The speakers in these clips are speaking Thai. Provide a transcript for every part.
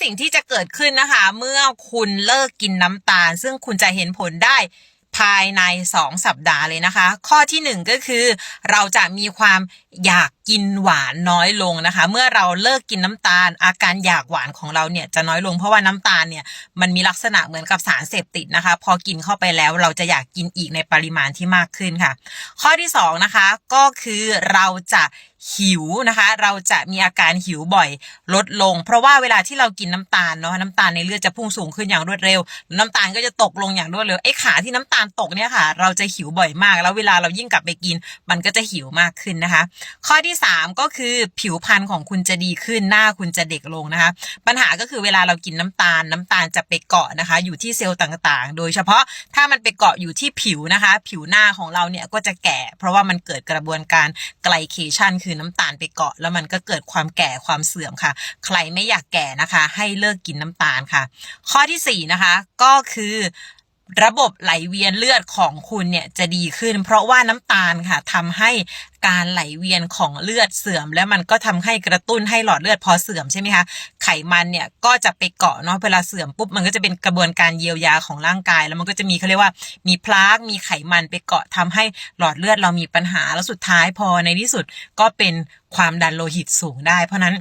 สิ่งที่จะเกิดขึ้นนะคะ เมื่อคุณเลิกกินน้ำตาล ซึ่งคุณจะเห็นผลได้ภายใน 2 สัปดาห์เลยนะคะ ข้อทีหนึ่1 ก็คือ เราจะมีความอยากกินหวานน้อยลงนะคะ เมื่อเราเลิกกินน้ำตาล อาการอยากหวานของเราเนี่ยจะน้อยลงเพราะว่าน้ำตาลเนี่ยมันมีลักษณะเหมือนกับสารเสพติดนะคะ พอกินเข้าไปแล้วเราจะอยากกินอีกในปริมาณที่มากขึ้นค่ะ ข้อที่สองนะคะก็คือเราจะ หิวนะคะ เราจะมีอาการหิวบ่อยลดลง เพราะว่าเวลาที่เรากินน้ำตาลเนาะน้ำตาลในเลือดจะพุ่งสูงขึ้นอย่างรวดเร็ว น้ำตาลก็จะตกลงอย่างรวดเร็วไอ้ขาที่น้ำตาลตกเนี่ยค่ะ เราจะหิวบ่อยมาก แล้วเวลาเรายิ่งกลับไปกิน มันก็จะหิวมากขึ้นนะคะ ข้อที่ 3 ก็คือผิวพรรณของคุณจะดีขึ้นหน้าคุณจะเด็กลงนะคะ ปัญหาก็คือเวลาเรากินน้ำตาลน้ำตาลจะไปเกาะนะคะ อยู่ที่เซลล์ต่างๆ โดยเฉพาะถ้ามันไปเกาะอยู่ที่ผิวนะคะ ผิวหน้าของเราเนี่ยก็จะแก่ เพราะว่ามันเกิดกระบวนการไกลเคชันคือน้ำตาลไปเกาะ แล้วมันก็เกิดความแก่ความเสื่อมค่ะ ใครไม่อยากแก่นะคะ ให้เลิกกินน้ำตาลค่ะ ข้อที่สี่นะคะก็คือ ระบบไหลเวียนเลือดของคุณเนี่ยจะดีขึ้น เพราะว่าน้ำตาลค่ะทำให้การไหลเวียนของเลือดเสื่อม และมันก็ทำให้กระตุ้นให้หลอดเลือดพอเสื่อมใช่ไหมคะไขมันเนี่ยก็จะไปเกาะเนาะเวลาเสื่อมปุ๊บมันก็จะเป็นกระบวนการเยียวยาของร่างกาย แล้วมันก็จะมีเขาเรียกว่ามีพลากมีไขมันไปเกาะทำให้หลอดเลือดเรามีปัญหาแล้วสุดท้ายพอในที่สุดก็เป็นความดันโลหิตสูงได้ เพราะนั้น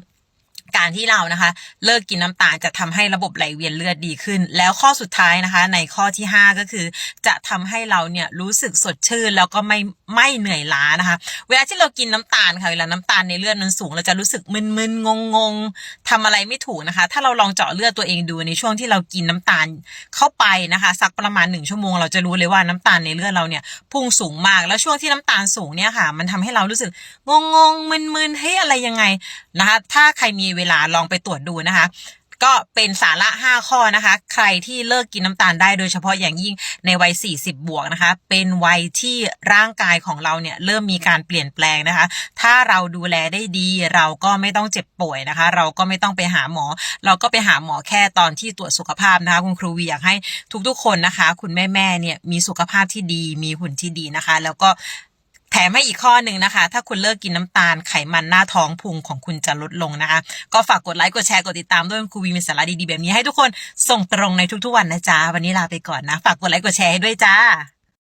การที่เรานะคะ เลิกกินน้ำตาลจะทำให้ระบบไหลเวียนเลือดดีขึ้น แล้วข้อสุดท้ายนะคะ ในข้อที่ 5 ก็คือ จะทำให้เราเนี่ยรู้สึกสดชื่นแล้วก็ไม่ไม่เหนื่อยล้านะคะ เวลาที่เรากินน้ำตาลค่ะเวลาน้ำตาลในเลือดมันสูง เราจะรู้สึกมึนๆงงๆทำอะไรไม่ถูกนะคะ ถ้าเราลองเจาะเลือดตัวเองดูในช่วงที่เรากินน้ำตาลเข้าไปนะคะ สักประมาณหนึ่งชั่วโมงเราจะรู้เลยว่าน้ำตาลในเลือดเราเนี่ยพุ่งสูงมากแล้วช่วงที่น้ำตาลสูงเนี่ยค่ะ มันทำให้เรารู้สึกงงๆมึนๆเฮ้ยอะไรยังไงนะคะ ถ้าใครมีเวลาลองไปตรวจดูนะคะ ก็เป็นสาระ 5 ข้อนะคะ ใครที่เลิกกินน้ำตาลได้โดยเฉพาะอย่างยิ่งในวัย 40 บวกนะคะ เป็นวัยที่ร่างกายของเราเนี่ยเริ่มมีการเปลี่ยนแปลงนะคะ ถ้าเราดูแลได้ดีเราก็ไม่ต้องเจ็บป่วยนะคะ เราก็ไม่ต้องไปหาหมอ เราก็ไปหาหมอแค่ตอนที่ตรวจสุขภาพนะคะ คุณครูวีอยากให้ทุกๆคนนะคะ คุณแม่ๆเนี่ยมีสุขภาพที่ดี มีหุ่นที่ดีนะคะ แล้วก็ ถมให้อีกข้อหนึ่งนะคะ ถ้าคุณเลิกกินน้ำตาลไขมันหน้าท้องพุงของคุณจะลดลงนะคะ ก็ฝากกดไลค์กดแชร์กดติดตามด้วยคุณครูวีมีสาระดีๆแบบนี้ให้ทุกคนส่งตรงในทุกๆวันนะจ๊ะวันนี้ลาไปก่อนนะ ฝากกดไลค์กดแชร์ให้ด้วยจ้า